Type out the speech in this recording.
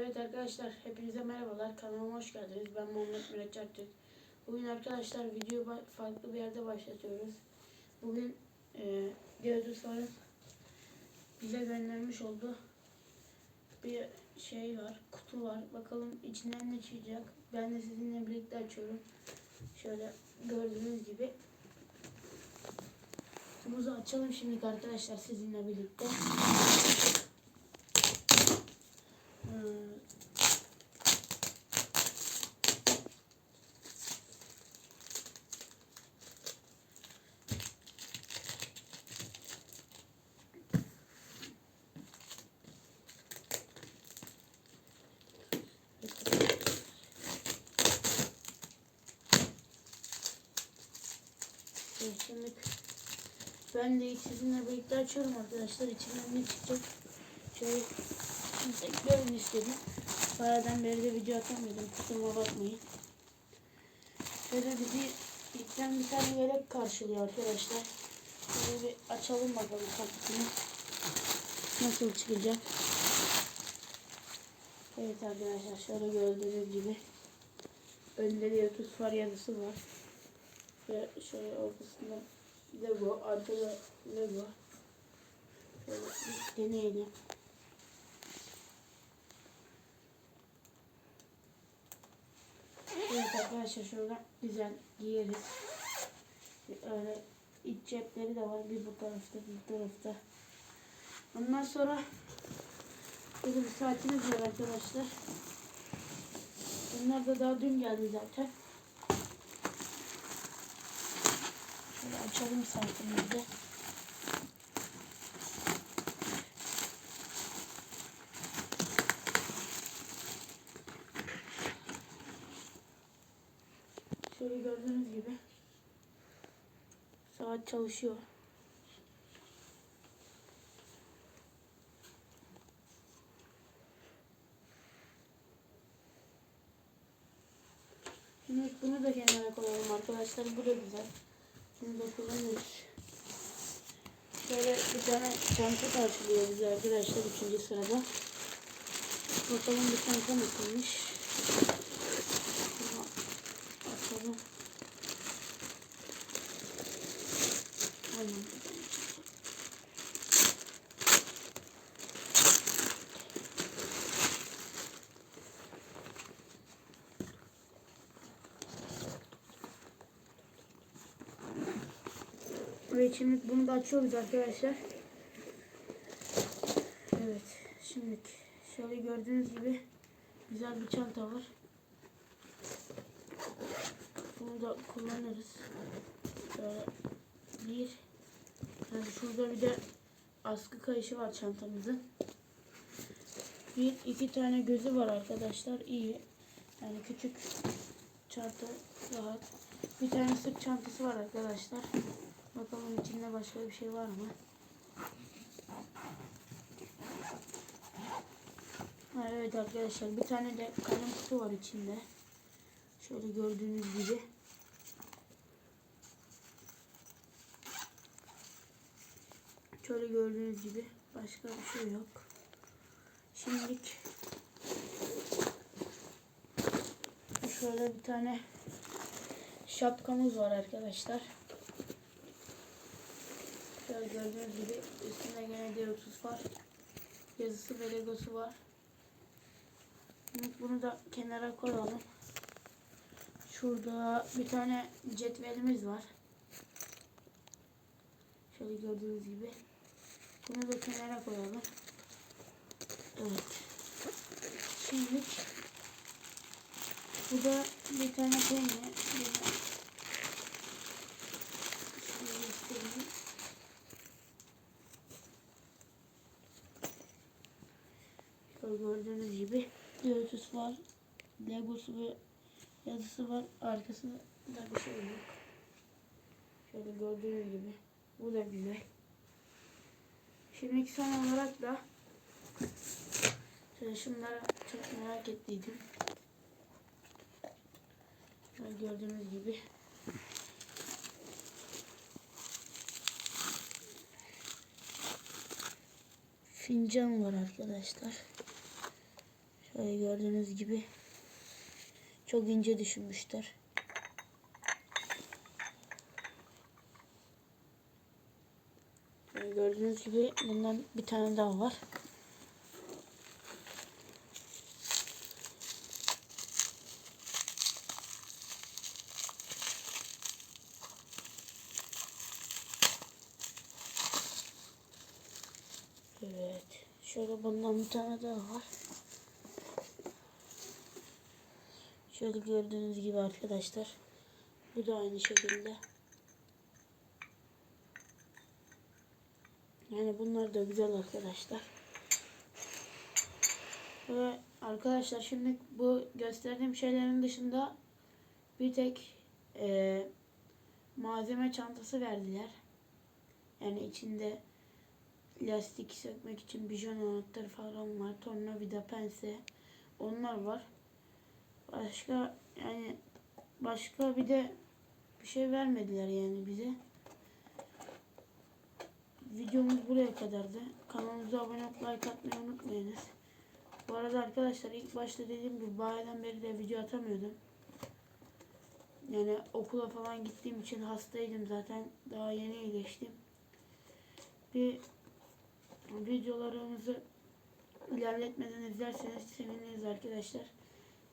Evet arkadaşlar hepinize merhabalar. Kanalıma hoş geldiniz. Ben Muhammed Miraç Aktürk Bugün arkadaşlar video ba- farklı bir yerde başlatıyoruz. Bugün e, Diyodosların bize göndermiş olduğu bir şey var kutu var. Bakalım içinden ne çıkacak? Ben de sizinle birlikte açıyorum. Şöyle gördüğünüz gibi. Kutumuzu açalım şimdi arkadaşlar sizinle birlikte Şimdi ben de sizinle birlikte açıyorum arkadaşlar. İçinden ne çıkacak? Şöyle görün istedim. Bayağıdan beri de video atamıyordum. Kusuruma bakmayın. Şöyle bizi ilkten bir tane yelek karşılıyor arkadaşlar. Şöyle bir açalım bakalım kapısını. Nasıl çıkacak? Evet arkadaşlar şöyle gördüğünüz gibi önde bir Yatus var yazısı var. Ve şöyle ortasında Lego, arkada Lego. Şöyle deneyelim. Evet arkadaşlar şöyle güzel giyeriz. Öyle iç cepleri de var. Bir bu tarafta bir tarafta. Ondan sonra böyle bir saatimiz var arkadaşlar. Bunlar da daha dün geldi zaten. Şöyle açalım saatimizi. Şöyle gördüğünüz gibi saat çalışıyor. Şimdi bunu da kenara koyalım arkadaşlar. Bu da güzel. Bunu da kullanırız. Şöyle bir tane çanta karşılıyor bizi arkadaşlar üçüncü sırada. Bakalım bu çanta nasılmış. Evet şimdi bunu da açıyoruz arkadaşlar. Evet şimdi şöyle gördüğünüz gibi güzel bir çanta var. Bunu da kullanırız. Şöyle bir yani şurada bir de askı kayışı var çantamızın. Bir iki tane gözü var arkadaşlar iyi. Yani küçük çanta rahat. Bir tane sırt çantası var arkadaşlar. Bakalım içinde başka bir şey var mı? Evet arkadaşlar bir tane de kalem kutu var içinde. Şöyle gördüğünüz gibi. Şöyle gördüğünüz gibi başka bir şey yok. Şimdilik şöyle bir tane şapkamız var arkadaşlar. Şöyle gördüğünüz gibi üstünde gene D30 var. Yazısı ve legosu var. Bunu da kenara koyalım. Şurada bir tane cetvelimiz var. Şöyle gördüğünüz gibi. Bunu da kenara koyalım. Evet. Şimdi bu da bir tane penne. Bir- Şöyle göstereyim. Şöyle gördüğünüz gibi Lotus var. Legosu ve yazısı var. Arkasında bir şey yok. Şöyle gördüğünüz gibi. Bu da güzel. Şimdi son olarak da şöyle çok merak ettiydim. Şöyle gördüğünüz gibi. Fincan var arkadaşlar. Şöyle gördüğünüz gibi çok ince düşünmüşler. Şöyle gördüğünüz gibi bundan bir tane daha var. Evet. Şöyle bundan bir tane daha var. Şöyle gördüğünüz gibi arkadaşlar. Bu da aynı şekilde. Yani bunlar da güzel arkadaşlar. Ve arkadaşlar şimdi bu gösterdiğim şeylerin dışında bir tek eee, malzeme çantası verdiler. Yani içinde lastik sökmek için bijon anahtarı falan var. Tornavida, pense. Onlar var. Başka yani başka bir de bir şey vermediler yani bize. Videomuz buraya kadardı. Kanalımıza abone olup like atmayı unutmayınız. Bu arada arkadaşlar ilk başta dediğim gibi bayağıdan beri de video atamıyordum. Yani okula falan gittiğim için hastaydım zaten. Daha yeni iyileştim. Bir videolarımızı ilerletmeden izlerseniz seviniriz arkadaşlar.